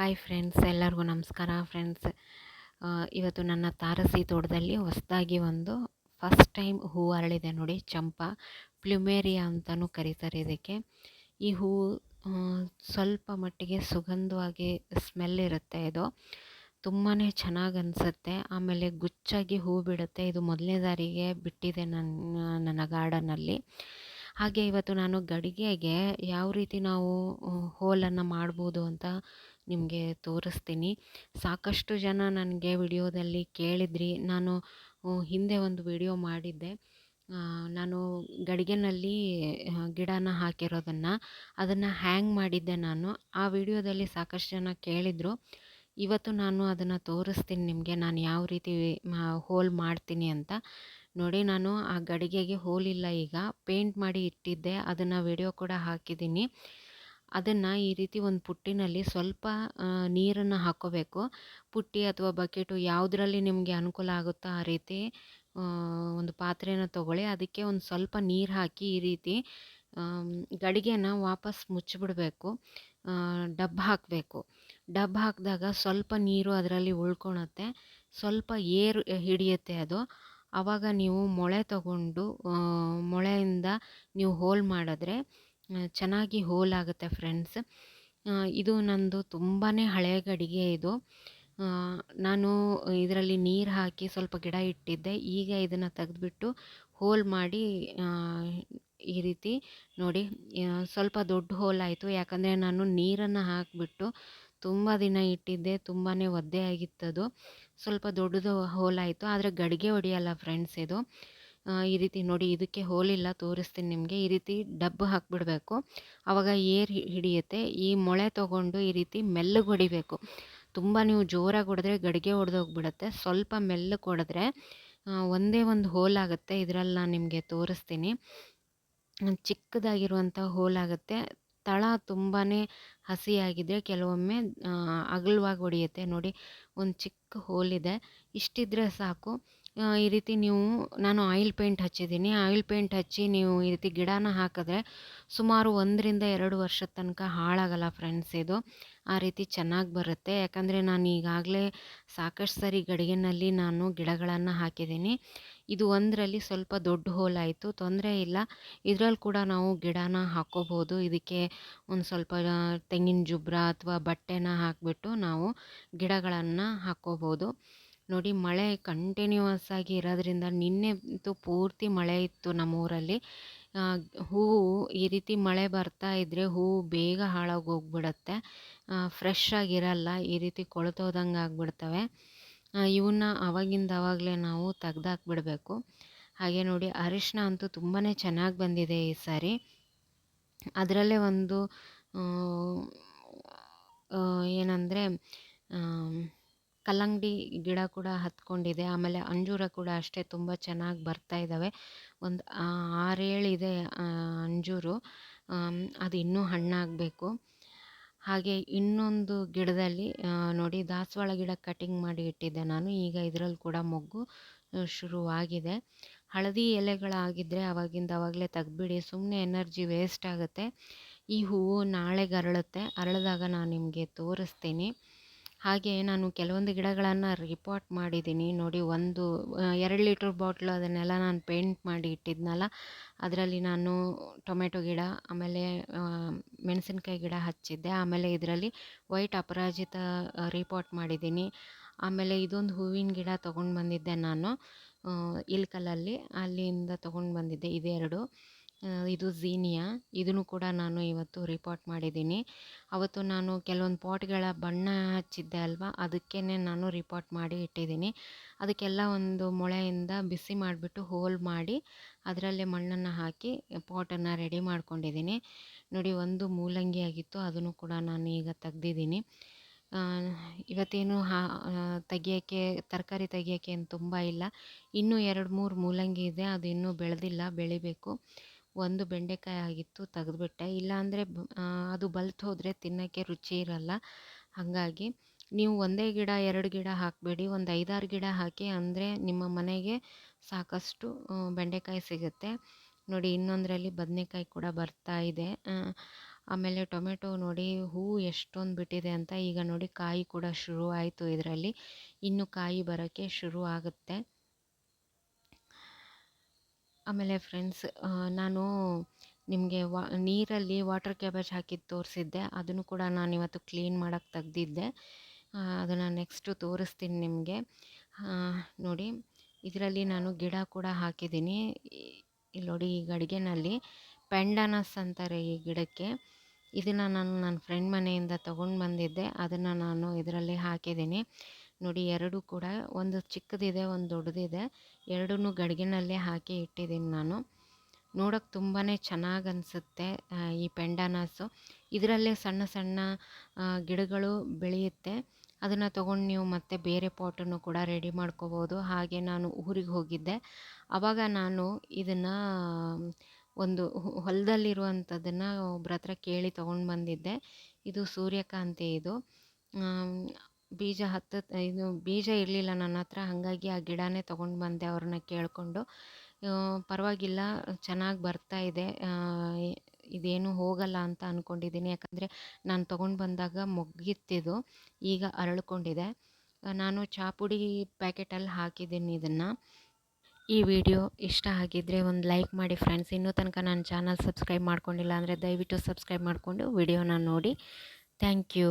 Hi friends, ಎಲ್ಲರಿಗೂ ನಮಸ್ಕಾರ. Friends ಇವತ್ತು ನನ್ನ ತಾರಸಿ ತೋಟದಲ್ಲಿ ಹೊಸದಾಗಿ ಒಂದು ಫಸ್ಟ್ ಟೈಮ್ ಹೂ ಅರಳಿದೆ ನೋಡಿ, ಚಂಪಾ ಪ್ಲುಮೇರಿಯಾ ಅಂತಲೂ ಕರೀತಾರೆ ಇದಕ್ಕೆ. ಈ ಹೂವು ಸ್ವಲ್ಪ ಮಟ್ಟಿಗೆ ಸುಗಂಧವಾಗಿ ಸ್ಮೆಲ್ ಇರುತ್ತೆ ಇದು. ತುಂಬಾ ಚೆನ್ನಾಗಿ ಅನಿಸುತ್ತೆ. ಆಮೇಲೆ ಗುಚ್ಚಾಗಿ ಹೂ ಬಿಡುತ್ತೆ. ಇದು ಮೊದಲನೇ ದಾರಿಗೆ ಬಿಟ್ಟಿದೆ ನನ್ನ ನನ್ನ ಗಾರ್ಡನಲ್ಲಿ ಹಾಗೆ ಇವತ್ತು ನಾನು ಗಡಿಗೆಗೆ ಯಾವ ರೀತಿ ನಾವು ಹೋಲನ್ನು ಮಾಡ್ಬೋದು ಅಂತ ನಿಮಗೆ ತೋರಿಸ್ತೀನಿ. ಸಾಕಷ್ಟು ಜನ ನನಗೆ ವಿಡಿಯೋದಲ್ಲಿ ಕೇಳಿದ್ರಿ. ನಾನು ಹಿಂದೆ ಒಂದು ವಿಡಿಯೋ ಮಾಡಿದ್ದೆ. ನಾನು ಗಡಿಗೆನಲ್ಲಿ ಗಿಡನ ಹಾಕಿರೋದನ್ನು ಅದನ್ನು ಹ್ಯಾಂಗ್ ಮಾಡಿದ್ದೆ ನಾನು. ಆ ವಿಡಿಯೋದಲ್ಲಿ ಸಾಕಷ್ಟು ಜನ ಕೇಳಿದರು. ಇವತ್ತು ನಾನು ಅದನ್ನು ತೋರಿಸ್ತೀನಿ ನಿಮಗೆ. ನಾನು ಯಾವ ರೀತಿ ಹೋಲ್ ಮಾಡ್ತೀನಿ ಅಂತ. ನೋಡಿ ನಾನು ಆ ಗಡಿಗೆಗೆ ಹೋಲಿಲ್ಲ ಈಗ. ಪೇಂಟ್ ಮಾಡಿ ಇಟ್ಟಿದ್ದೆ. ಅದನ್ನು ವಿಡಿಯೋ ಕೂಡ ಹಾಕಿದ್ದೀನಿ. ಅದನ್ನು ಈ ರೀತಿ ಒಂದು ಪುಟ್ಟಿನಲ್ಲಿ ಸ್ವಲ್ಪ ನೀರನ್ನು ಹಾಕ್ಕೋಬೇಕು ಪುಟ್ಟಿ ಅಥವಾ ಬಕೆಟು ಯಾವುದರಲ್ಲಿ ನಿಮಗೆ ಅನುಕೂಲ ಆಗುತ್ತೋ ಆ ರೀತಿ ಒಂದು ಪಾತ್ರೆಯನ್ನು ತಗೊಳ್ಳಿ. ಅದಕ್ಕೆ ಒಂದು ಸ್ವಲ್ಪ ನೀರು ಹಾಕಿ ಈ ರೀತಿ ಗಡಿಗೆನ ವಾಪಸ್ ಮುಚ್ಚಿಬಿಡಬೇಕು. ಡಬ್ ಹಾಕಬೇಕು. ಡಬ್ ಹಾಕಿದಾಗ ಸ್ವಲ್ಪ ನೀರು ಅದರಲ್ಲಿ ಉಳ್ಕೊಳತ್ತೆ ಸ್ವಲ್ಪ ಏರು ಹಿಡಿಯುತ್ತೆ ಅದು. ಆವಾಗ ನೀವು ಮೊಳೆ ತಗೊಂಡು ಮೊಳೆಯಿಂದ ನೀವು ಹೋಲ್ ಮಾಡಿದ್ರೆ ಚೆನ್ನಾಗಿ ಹೋಲ್ ಆಗುತ್ತೆ ಫ್ರೆಂಡ್ಸ್ ಇದು ನಂದು ತುಂಬಾ ಹಳೆಯ ಗಡಿಗೆ ಇದು. ನಾನು ಇದರಲ್ಲಿ ನೀರು ಹಾಕಿ ಸ್ವಲ್ಪ ಗಿಡ ಇಟ್ಟಿದ್ದೆ. ಈಗ ಇದನ್ನು ತೆಗೆದುಬಿಟ್ಟು ಹೋಲ್ ಮಾಡಿ ಈ ರೀತಿ ನೋಡಿ ಸ್ವಲ್ಪ ದೊಡ್ಡ ಹೋಲ್ ಆಯಿತು. ಯಾಕಂದರೆ ನಾನು ನೀರನ್ನು ಹಾಕಿಬಿಟ್ಟು ತುಂಬ ದಿನ ಇಟ್ಟಿದ್ದೆ. ತುಂಬಾ ಒದ್ದೆ ಆಗಿತ್ತದು. ಸ್ವಲ್ಪ ದೊಡ್ಡದು ಹೋಲ್ ಆಯಿತು. ಆದರೆ ಗಡಿಗೆ ಹೊಡೆಯಲ್ಲ ಫ್ರೆಂಡ್ಸ್ ಇದು. ಈ ರೀತಿ ನೋಡಿ ಇದಕ್ಕೆ ಹೋಲಿಲ್ಲ ತೋರಿಸ್ತೀನಿ ನಿಮಗೆ. ಈ ರೀತಿ ಡಬ್ಬು ಹಾಕ್ಬಿಡಬೇಕು. ಆವಾಗ ಏರ್ ಹಿಡಿಯುತ್ತೆ. ಈ ಮೊಳೆ ತೊಗೊಂಡು ಈ ರೀತಿ ಮೆಲ್ಲಗೆ ಹೊಡಿಬೇಕು ತುಂಬ ನೀವು ಜೋರಾಗಿ ಹೊಡೆದ್ರೆ ಗಡಿಗೆ ಹೊಡೆದೋಗ್ಬಿಡುತ್ತೆ ಸ್ವಲ್ಪ ಮೆಲ್ಲಗೆ ಹೊಡೆದ್ರೆ ಒಂದೇ ಒಂದು ಹೋಲ್ ಆಗುತ್ತೆ. ಇದರಲ್ಲಿ ನಾನು ನಿಮಗೆ ತೋರಿಸ್ತೀನಿ. ಚಿಕ್ಕದಾಗಿರುವಂಥ ಹೋಲ್ ಆಗುತ್ತೆ. ತಳ ತುಂಬಾ ಹಸಿಯಾಗಿದ್ದರೆ ಕೆಲವೊಮ್ಮೆ ಅಗಲವಾಗಿ ಹೊಡೆಯುತ್ತೆ. ನೋಡಿ, ಒಂದು ಚಿಕ್ಕ ಹೋಲಿದೆ ಇಷ್ಟಿದ್ರೆ ಸಾಕು. ಈ ರೀತಿ ನೀವು, ನಾನು ಆಯಿಲ್ ಪೇಂಟ್ ಹಚ್ಚಿದ್ದೀನಿ. ಆಯಿಲ್ ಪೇಂಟ್ ಹಚ್ಚಿ ನೀವು ಈ ರೀತಿ ಗಿಡನ ಹಾಕಿದ್ರೆ ಸುಮಾರು ಒಂದರಿಂದ ಎರಡು ವರ್ಷದ ತನಕ ಹಾಳಾಗಲ್ಲ ಫ್ರೆಂಡ್ಸ್ ಇದು. ಆ ರೀತಿ ಚೆನ್ನಾಗಿ ಬರುತ್ತೆ. ಯಾಕಂದರೆ ನಾನು ಈಗಾಗಲೇ ಸಾಕಷ್ಟು ಸರಿ ಗಡಿಗೆನಲ್ಲಿ ನಾನು ಗಿಡಗಳನ್ನು ಹಾಕಿದ್ದೀನಿ. ಇದು ಒಂದರಲ್ಲಿ ಸ್ವಲ್ಪ ದೊಡ್ಡ ಹೋಲ್ ಆಯಿತು. ತೊಂದರೆ ಇಲ್ಲ. ಇದರಲ್ಲಿ ಕೂಡ ನಾವು ಗಿಡನ ಹಾಕೋಬೋದು ಇದಕ್ಕೆ ಒಂದು ಸ್ವಲ್ಪ ತೆಂಗಿನ ಜುಬ್ರ ಅಥವಾ ಬಟ್ಟೆನ ಹಾಕಿಬಿಟ್ಟು ನಾವು ಗಿಡಗಳನ್ನು ಹಾಕ್ಕೋಬೋದು ನೋಡಿ ಮಳೆ ಕಂಟಿನ್ಯೂಸ್ ಆಗಿ ಇರೋದ್ರಿಂದ ನಿನ್ನೆ ಅಂತೂ ಪೂರ್ತಿ ಮಳೆ ಇತ್ತು ನಮ್ಮೂರಲ್ಲಿ. ಊರಲ್ಲಿ ಹೂವು ಈ ರೀತಿ ಮಳೆ ಬರ್ತಾ ಇದ್ದರೆ ಹೂವು ಬೇಗ ಹಾಳಾಗಿ ಹೋಗ್ಬಿಡತ್ತೆ. ಫ್ರೆಶ್ ಆಗಿರಲ್ಲ ಈ ರೀತಿ ಕೊಳ್ತೋದಂಗೆ ಆಗ್ಬಿಡ್ತವೆ. ಇವನ್ನ ಅವಾಗಿಂದ ಅವಾಗಲೇ ನಾವು ತೆಗ್ದಾಕ್ಬಿಡಬೇಕು. ಹಾಗೆ ನೋಡಿ ಅರಿಶಿನ ಅಂತೂ ತುಂಬಾ ಚೆನ್ನಾಗಿ ಬಂದಿದೆ ಈ ಸಾರಿ. ಅದರಲ್ಲೇ ಒಂದು ಏನಂದರೆ ಕಲ್ಲಂಗಡಿ ಗಿಡ ಕೂಡ ಹತ್ಕೊಂಡಿದೆ. ಆಮೇಲೆ ಅಂಜೂರ ಕೂಡ ಅಷ್ಟೇ ತುಂಬ ಚೆನ್ನಾಗಿ ಬರ್ತಾ ಇದ್ದಾವೆ ಒಂದು ಆರೇಳಿದೆ ಇದೆ ಅಂಜೂರು. ಅದು ಇನ್ನೂ ಹಣ್ಣಾಗಬೇಕು. ಹಾಗೆ ಇನ್ನೊಂದು ಗಿಡದಲ್ಲಿ ನೋಡಿ ದಾಸವಾಳ ಗಿಡ ಕಟಿಂಗ್ ಮಾಡಿ ಇಟ್ಟಿದ್ದೆ ನಾನು. ಈಗ ಇದರಲ್ಲಿ ಕೂಡ ಮೊಗ್ಗು ಶುರುವಾಗಿದೆ. ಹಳದಿ ಎಲೆಗಳಾಗಿದ್ದರೆ ಅವಾಗಿಂದ ಅವಾಗಲೇ ತೆಗ್ದುಬಿಡಿ. ಸುಮ್ಮನೆ ಎನರ್ಜಿ ವೇಸ್ಟ್ ಆಗುತ್ತೆ. ಈ ಹೂವು ನಾಳೆಗೆ ಅರಳುತ್ತೆ ಅರಳಿದಾಗ ನಾನು ನಿಮಗೆ ತೋರಿಸ್ತೀನಿ. ಹಾಗೆ ನಾನು ಕೆಲವೊಂದು ಗಿಡಗಳನ್ನು ರಿಪೋರ್ಟ್ ಮಾಡಿದ್ದೀನಿ. ನೋಡಿ ಒಂದು ಎರಡು ಲೀಟ್ರ್ ಬಾಟ್ಲು ಅದನ್ನೆಲ್ಲ ನಾನು ಪೇಂಟ್ ಮಾಡಿ ಇಟ್ಟಿದ್ನಲ್ಲ, ಅದರಲ್ಲಿ ನಾನು ಟೊಮೆಟೊ ಗಿಡ, ಆಮೇಲೆ ಮೆಣಸಿನ್ಕಾಯಿ ಗಿಡ ಹಚ್ಚಿದ್ದೆ. ಆಮೇಲೆ ಇದರಲ್ಲಿ ವೈಟ್ ಅಪರಾಜಿತ ರಿಪೋರ್ಟ್ ಮಾಡಿದ್ದೀನಿ. ಆಮೇಲೆ ಇದೊಂದು ಹೂವಿನ ಗಿಡ ತೊಗೊಂಡು ಬಂದಿದ್ದೆ ನಾನು ಇಲ್ಕಲಲ್ಲಿ. ಅಲ್ಲಿಂದ ತೊಗೊಂಡು ಬಂದಿದ್ದೆ ಇದೆರಡು. ಇದು ಝೀನಿಯಾ ಇದನ್ನು ಕೂಡ ನಾನು ಇವತ್ತು ರಿಪೋರ್ಟ್ ಮಾಡಿದ್ದೀನಿ. ಅವತ್ತು ನಾನು ಕೆಲವೊಂದು ಪಾಟ್ಗಳ ಬಣ್ಣ ಹಚ್ಚಿದ್ದೆ ಅಲ್ವಾ? ಅದಕ್ಕೇ ನಾನು ರಿಪೋರ್ಟ್ ಮಾಡಿ ಇಟ್ಟಿದ್ದೀನಿ. ಅದಕ್ಕೆಲ್ಲ ಒಂದು ಮೊಳೆಯಿಂದ ಬಿಸಿ ಮಾಡಿಬಿಟ್ಟು ಹೋಲ್ ಮಾಡಿ ಅದರಲ್ಲೇ ಮಣ್ಣನ್ನು ಹಾಕಿ ಪಾಟನ್ನು ರೆಡಿ ಮಾಡ್ಕೊಂಡಿದ್ದೀನಿ. ನೋಡಿ, ಒಂದು ಮೂಲಂಗಿ ಆಗಿತ್ತು. ಅದನ್ನು ಕೂಡ ನಾನು ಈಗ ತೆಗ್ದಿದ್ದೀನಿ. ಇವತ್ತೇನು ಹಾ ತೆಗಿಯೋಕ್ಕೆ, ತರಕಾರಿ ತೆಗಿಯೋಕ್ಕೆ ಏನು ತುಂಬ ಇಲ್ಲ. ಇನ್ನೂ ಎರಡು ಮೂರು ಮೂಲಂಗಿ ಇದೆ. ಅದು ಇನ್ನೂ ಬೆಳೆದಿಲ್ಲ, ಬೆಳಿಬೇಕು. ಒಂದು ಬೆಂಡೆಕಾಯಿ ಆಗಿತ್ತು ತೆಗೆದ್ಬಿಟ್ಟೆ. ಇಲ್ಲಾಂದರೆ ಅದು ಬಲ್ತು ಹೋದರೆ ತಿನ್ನೋಕ್ಕೆ ರುಚಿ ಇರಲ್ಲ. ಹಾಗಾಗಿ ನೀವು ಒಂದೇ ಗಿಡ, ಎರಡು ಗಿಡ ಹಾಕಬೇಡಿ. ಒಂದು ಐದಾರು ಗಿಡ ಹಾಕಿ ಅಂದರೆ ನಿಮ್ಮ ಮನೆಗೆ ಸಾಕಷ್ಟು ಬೆಂಡೆಕಾಯಿ ಸಿಗುತ್ತೆ. ನೋಡಿ, ಇನ್ನೊಂದರಲ್ಲಿ ಬದನೆಕಾಯಿ ಕೂಡ ಬರ್ತಾ ಇದೆ. ಆಮೇಲೆ ಟೊಮೆಟೊ ನೋಡಿ ಹೂವು ಎಷ್ಟೊಂದು ಬಿಟ್ಟಿದೆ ಅಂತ. ಈಗ ನೋಡಿ ಕಾಯಿ ಕೂಡ ಶುರು ಆಯಿತು ಇದರಲ್ಲಿ. ಇನ್ನು ಕಾಯಿ ಬರೋಕ್ಕೆ ಶುರು ಆಗುತ್ತೆ. ಆಮೇಲೆ ಫ್ರೆಂಡ್ಸ್ ನಾನು ನಿಮಗೆ ವಾ, ನೀರಲ್ಲಿ ವಾಟರ್ ಕ್ಯಾಬೇಜ್ ಹಾಕಿದ್ದು ತೋರಿಸಿದ್ದೆ. ಅದನ್ನು ಕೂಡ ನಾನು ಇವತ್ತು ಕ್ಲೀನ್ ಮಾಡೋಕ್ಕೆ ತೆಗ್ದಿದ್ದೆ. ಅದನ್ನು ನೆಕ್ಸ್ಟು ತೋರಿಸ್ತೀನಿ ನಿಮಗೆ. ನೋಡಿ, ಇದರಲ್ಲಿ ನಾನು ಗಿಡ ಕೂಡ ಹಾಕಿದ್ದೀನಿ. ಇಲ್ಲಿ ನೋಡಿ, ಈ ಗಡಿಗೆನಲ್ಲಿ ಪೆಂಡನಸ್ ಅಂತಾರೆ ಈ ಗಿಡಕ್ಕೆ. ಇದನ್ನು ನಾನು ನನ್ನ ಫ್ರೆಂಡ್ ಮನೆಯಿಂದ ತೊಗೊಂಡು ಬಂದಿದ್ದೆ. ಅದನ್ನು ನಾನು ಇದರಲ್ಲಿ ಹಾಕಿದ್ದೀನಿ. ನೋಡಿ ಎರಡು ಕೂಡ, ಒಂದು ಚಿಕ್ಕದಿದೆ, ಒಂದು ದೊಡ್ಡದಿದೆ. ಎರಡನ್ನೂ ಗಡಿಗೆನಲ್ಲೇ ಹಾಕಿ ಇಟ್ಟಿದ್ದೀನಿ ನಾನು. ನೋಡೋಕೆ ತುಂಬಾ ಚೆನ್ನಾಗಿ ಅನಿಸುತ್ತೆ ಈ ಪೆಂಡಾನಾಸು. ಇದರಲ್ಲೇ ಸಣ್ಣ ಸಣ್ಣ ಗಿಡಗಳು ಬೆಳೆಯುತ್ತೆ. ಅದನ್ನು ತೊಗೊಂಡು ನೀವು ಮತ್ತೆ ಬೇರೆ ಪಾಟನ್ನು ಕೂಡ ರೆಡಿ ಮಾಡ್ಕೋಬೋದು. ಹಾಗೆ ನಾನು ಊರಿಗೆ ಹೋಗಿದ್ದೆ. ಆವಾಗ ನಾನು ಇದನ್ನು, ಒಂದು ಹೊಲದಲ್ಲಿರುವಂಥದ್ದನ್ನು ಒಬ್ರ ಹತ್ರ ಕೇಳಿ ತೊಗೊಂಡು ಬಂದಿದ್ದೆ. ಇದು ಸೂರ್ಯಕಾಂತಿ ಇದು. ಬೀಜ ಹತ್ತ ಇದು ಬೀಜ ಇರಲಿಲ್ಲ ನನ್ನ ಹತ್ರ, ಹಾಗಾಗಿ ಆ ಗಿಡನೇ ತೊಗೊಂಡು ಬಂದೆ ಅವ್ರನ್ನ ಕೇಳಿಕೊಂಡು. ಪರವಾಗಿಲ್ಲ, ಚೆನ್ನಾಗಿ ಬರ್ತಾ ಇದೆ. ಇದೇನು ಹೋಗಲ್ಲ ಅಂತ ಅಂದ್ಕೊಂಡಿದ್ದೀನಿ ಯಾಕಂದರೆ ನಾನು ತೊಗೊಂಡು ಬಂದಾಗ ಮೊಗ್ಗಿತ್ತಿದು, ಈಗ ಅರಳ್ಕೊಂಡಿದೆ. ನಾನು ಚಾಪುಡಿ ಪ್ಯಾಕೆಟಲ್ಲಿ ಹಾಕಿದ್ದೀನಿ ಇದನ್ನು. ಈ ವಿಡಿಯೋ ಇಷ್ಟ ಆಗಿದ್ದರೆ ಒಂದು ಲೈಕ್ ಮಾಡಿ ಫ್ರೆಂಡ್ಸ್. ಇನ್ನೂ ತನಕ ನನ್ನ ಚಾನಲ್ ಸಬ್ಸ್ಕ್ರೈಬ್ ಮಾಡ್ಕೊಂಡಿಲ್ಲ ಅಂದರೆ ದಯವಿಟ್ಟು ಸಬ್ಸ್ಕ್ರೈಬ್ ಮಾಡಿಕೊಂಡು ವಿಡಿಯೋನ ನೋಡಿ. Thank you.